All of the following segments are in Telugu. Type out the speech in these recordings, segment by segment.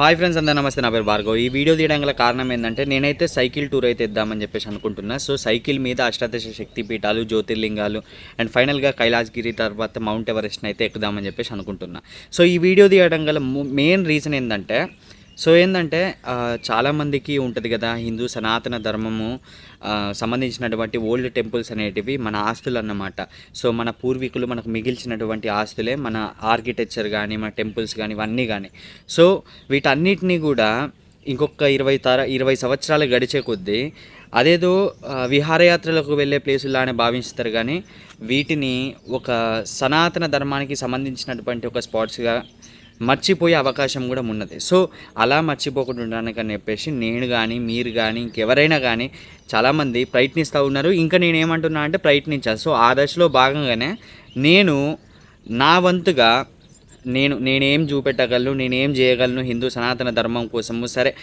హాయ్ ఫ్రెండ్స్ అందరూ నమస్తే. నా పేరు భార్గవ్. ఈ వీడియో తీయడం గల కారణం ఏంటంటే నేనైతే సైకిల్ టూర్ అయితే ఇద్దామని చెప్పేసి అనుకుంటున్నా. సో సైకిల్ మీద అష్టాదశ శక్తి పీఠాలు జ్యోతిర్లింగాలు అండ్ ఫైనల్గా కైలాసగిరి తర్వాత మౌంట్ ఎవరెస్ట్ని అయితే ఎక్కుదామని చెప్పేసి అనుకుంటున్నా. సో ఈ వీడియో తీయడం గల మెయిన్ రీజన్ ఏంటంటే సో ఏంటంటే చాలామందికి ఉంటుంది కదా హిందూ సనాతన ధర్మము సంబంధించినటువంటి ఓల్డ్ టెంపుల్స్ అనేటివి మన ఆస్తులు అన్నమాట. సో మన పూర్వీకులు మనకు మిగిల్చినటువంటి ఆస్తులే మన ఆర్కిటెక్చర్ కానీ మన టెంపుల్స్ కానీ ఇవన్నీ కానీ సో వీటన్నిటినీ కూడా ఇంకొక ఇరవై తర ఇరవై సంవత్సరాలు గడిచే కొద్దీ అదేదో విహారయాత్రలకు వెళ్ళే ప్లేసులానే భావిస్తారు కానీ వీటిని ఒక సనాతన ధర్మానికి సంబంధించినటువంటి ఒక స్పాట్స్గా మర్చిపోయే అవకాశం కూడా ఉన్నది. సో అలా మర్చిపోకుండా ఉండడానికని చెప్పేసి నేను కానీ మీరు కానీ ఇంకెవరైనా కానీ చాలామంది ప్రయత్నిస్తూ ఉన్నారు. ఇంకా నేను ఏమంటున్నా అంటే ప్రయత్నించాను సో ఆ దశలో భాగంగానే నేను నా వంతుగా నేను నేనేం చూపెట్టగలను నేనేం చేయగలను హిందూ సనాతన ధర్మం కోసము? సరే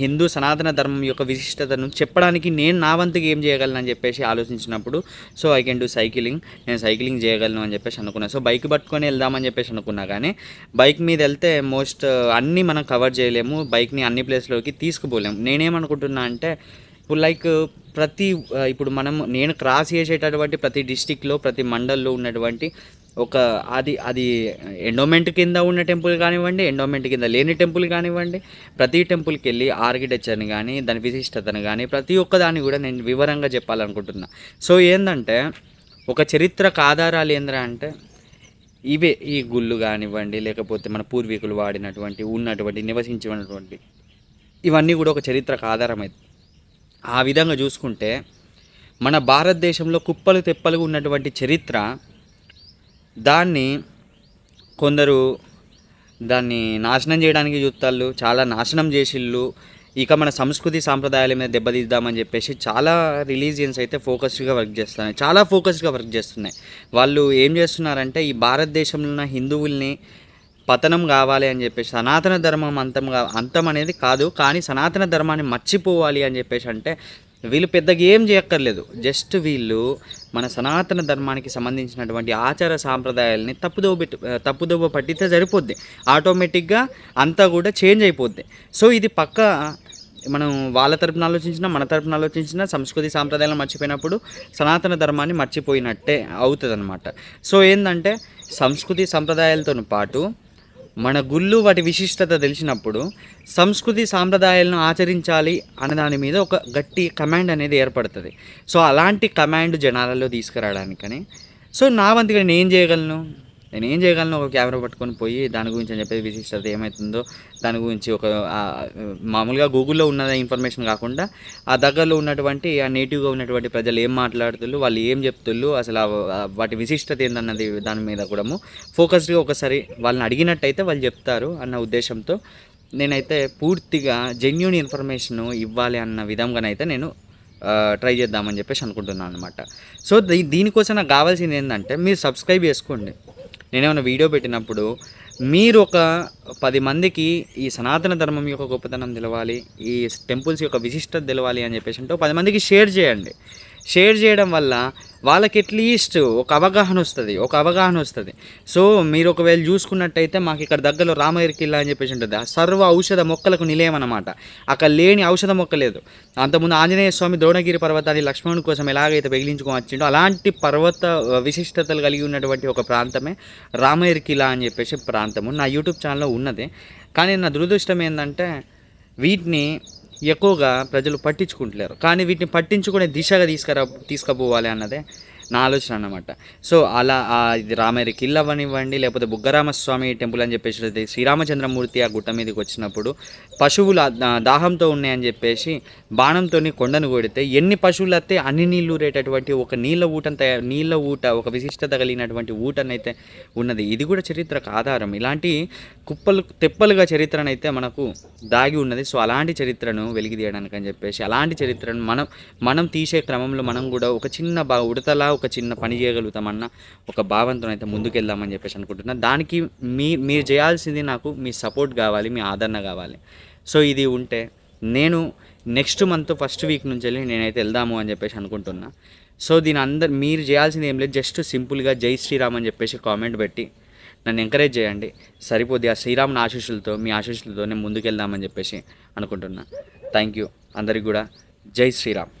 హిందూ సనాతన ధర్మం యొక్క విశిష్టతను చెప్పడానికి నేను నా వంతుగా ఏం చేయగలను అని చెప్పేసి ఆలోచించినప్పుడు so I can do cycling నేను సైకిలింగ్ చేయగలను అని చెప్పేసి అనుకున్నాను సో బైక్ పట్టుకొని వెళ్దామని చెప్పేసి అనుకున్నా కానీ బైక్ మీద వెళ్తే మోస్ట్ అన్నీ మనం కవర్ చేయలేము బైక్ని అన్ని ప్లేస్లోకి తీసుకుపోలేము. నేనేమనుకుంటున్నా అంటే ఇప్పుడు లైక్ ప్రతి ఇప్పుడు మనం నేను క్రాస్ చేసేటటువంటి ప్రతి డిస్టిక్లో ప్రతి మండల్లో ఉన్నటువంటి ఒక అది అది ఎండోమెంట్ కింద ఉన్న టెంపుల్ కానివ్వండి ఎండోమెంట్ కింద లేని టెంపుల్ కానివ్వండి ప్రతి టెంపుల్కి వెళ్ళి ఆర్కిటెక్చర్ని కానీ దాని విశిష్టతను కానీ ప్రతి ఒక్కదాన్ని కూడా నేను వివరంగా చెప్పాలనుకుంటున్నా. సో ఏంటంటే ఒక చరిత్రకు ఆధారాలు ఏంద్రా అంటే ఇవే ఈ గుళ్ళు కానివ్వండి లేకపోతే మన పూర్వీకులు వాడినటువంటి ఉన్నటువంటి నివసించినటువంటి ఇవన్నీ కూడా ఒక చరిత్రకు ఆధారమైంది ఆ విధంగా చూసుకుంటే మన భారతదేశంలో కుప్పలు తెప్పలుగా ఉన్నటువంటి చరిత్ర దాన్ని కొందరు దాన్ని నాశనం చేయడానికి చూస్తారు చాలా నాశనం చేసిళ్ళు ఇక మన సంస్కృతి సాంప్రదాయాల మీద దెబ్బతీద్దామని చెప్పేసి చాలా రిలీజియన్స్ అయితే ఫోకస్డ్గా వర్క్ చేస్తున్నాయి. చాలా ఫోకస్డ్గా వర్క్ చేస్తున్నాయి. వాళ్ళు ఏం చేస్తున్నారంటే ఈ భారతదేశంలో ఉన్న హిందువుల్ని పతనం కావాలి అని చెప్పేసి సనాతన ధర్మం అంతం కా- అంతం అనేది కాదు కానీ సనాతన ధర్మాన్ని మర్చిపోవాలి అని చెప్పేసి అంటే వీళ్ళు పెద్దగా ఏం చేయక్కర్లేదు. జస్ట్ వీళ్ళు మన సనాతన ధర్మానికి సంబంధించినటువంటి ఆచార సాంప్రదాయాలని తప్పుదోవ పెట్టి తప్పుదోవ పట్టితే సరిపోద్ది. ఆటోమేటిక్గా అంతా కూడా చేంజ్ అయిపోద్ది. సో ఇది పక్క మనం వాళ్ళ తరపున ఆలోచించినా మన తరపున ఆలోచించినా సంస్కృతి సాంప్రదాయాలను మర్చిపోయినప్పుడు సనాతన ధర్మాన్ని మర్చిపోయినట్టే అవుతుంది అనమాట సో ఏంటంటే సంస్కృతి సంప్రదాయాలతో పాటు మన గుళ్ళు వాటి విశిష్టత తెలిసినప్పుడు సంస్కృతి సాంప్రదాయాలను ఆచరించాలి అనే దాని మీద ఒక గట్టి కమాండ్ అనేది ఏర్పడుతుంది. సో అలాంటి కమాండ్ జనాలలో తీసుకురావడానికని. సో నా వంతుగా నేను ఏం చేయగలను? నేను ఏం చేయగలను? ఒక కెమెరా పట్టుకొని పోయి దాని గురించి అని చెప్పేది విశిష్టత ఏమవుతుందో దాని గురించి ఒక మామూలుగా గూగుల్లో ఉన్న ఇన్ఫర్మేషన్ కాకుండా ఆ దగ్గరలో ఉన్నటువంటి ఆ నేటివ్గా ఉన్నటువంటి ప్రజలు ఏం మాట్లాడుతున్నారు వాళ్ళు ఏం చెప్తుళ్ళు అసలు వాటి విశిష్టత ఏందన్నది దాని మీద కూడా ఫోకస్డ్గా ఒకసారి వాళ్ళని అడిగినట్టయితే వాళ్ళు చెప్తారు అన్న ఉద్దేశంతో నేనైతే పూర్తిగా జెన్యున్ ఇన్ఫర్మేషన్ ఇవ్వాలి అన్న విధంగానైతే నేను ట్రై చేద్దామని చెప్పేసి అనుకుంటున్నాను అనమాట సో దీనికోసం నాకు కావాల్సింది ఏంటంటే మీరు సబ్స్క్రైబ్ చేసుకోండి. నేనేమైనా వీడియో పెట్టినప్పుడు మీరు ఒక పది మందికి ఈ సనాతన ధర్మం యొక్క గొప్పతనం తెలవాలి ఈ టెంపుల్స్ యొక్క విశిష్టత తెలవాలి అని చెప్పేసి అంటే పది మందికి షేర్ చేయండి. షేర్ చేయడం వల్ల వాళ్ళకి అట్లీస్ట్ ఒక అవగాహన వస్తుంది ఒక అవగాహన వస్తుంది. సో మీరు ఒకవేళ చూసుకున్నట్టయితే మాకు ఇక్కడ దగ్గరలో రామగిరి కిల్లా అని చెప్పేసి ఉంటుంది. ఆ సర్వ ఔషధ మొక్కలకు నిలయం అనమాట అక్కడ లేని ఔషధ మొక్క లేదు. అంతకుముందు ఆంజనేయ స్వామి ద్రోణగిరి పర్వతాన్ని లక్ష్మణుని కోసం ఎలాగైతే పెగిలించుకొని వచ్చిండో అలాంటి పర్వత విశిష్టతలు కలిగి ఉన్నటువంటి ఒక ప్రాంతమే రామగిరి కిలా అని చెప్పేసి ప్రాంతము. నా యూట్యూబ్ ఛానల్లో ఉన్నది. కానీ నా దురదృష్టం ఏంటంటే వీటిని ఎక్కువగా ప్రజలు పట్టించుకుంటలేరు. కానీ వీటిని పట్టించుకునే దిశగా తీసుకురా తీసుకుపోవాలి అన్నదే నా ఆలోచన అనమాట సో అలా ఇది రామేరి కిల్ అవ్వనివ్వండి లేకపోతే బుగ్గరామస్వామి టెంపుల్ అని చెప్పేసి శ్రీరామచంద్రమూర్తి ఆ గుట్ట మీదకి వచ్చినప్పుడు పశువులు దాహంతో ఉన్నాయని చెప్పేసి బాణంతో కొండను కొడితే ఎన్ని పశువులు వస్తే అన్ని నీళ్ళు ఊరేటటువంటి ఒక నీళ్ళ ఊటంత నీళ్ళ ఊట ఒక విశిష్టత కలిగినటువంటి ఊటనైతే ఉన్నది. ఇది కూడా చరిత్రకు ఆధారం. ఇలాంటి కుప్పలు తెప్పలుగా చరిత్రనైతే మనకు దాగి ఉన్నది. సో అలాంటి చరిత్రను వెలికి తీయడానికి అని చెప్పేసి అలాంటి చరిత్రను మనం మనం తీసే క్రమంలో మనం కూడా ఒక చిన్న బా ఉడతలా ఒక చిన్న పని చేయగలుగుతామన్న ఒక భావంతో అయితే ముందుకెళ్దామని చెప్పేసి అనుకుంటున్నాను దానికి మీ మీరు చేయాల్సింది నాకు మీ సపోర్ట్ కావాలి మీ ఆదరణ కావాలి. సో ఇది ఉంటే నేను నెక్స్ట్ మంత్ ఫస్ట్ వీక్ నుంచి వెళ్ళి నేనైతే వెళ్దాము అని చెప్పేసి అనుకుంటున్నా. సో దీని అందరు మీరు చేయాల్సింది ఏం లేదు జస్ట్ సింపుల్గా జై శ్రీరామ్ అని చెప్పేసి కామెంట్ పెట్టి నన్ను ఎంకరేజ్ చేయండి. సరిపోద్ది ఆ శ్రీరాముని ఆశీస్సులతో మీ ఆశీస్సులతో నేను ముందుకెళ్దామని చెప్పేసి అనుకుంటున్నా. థ్యాంక్ యూ అందరికి కూడా జై శ్రీరామ్.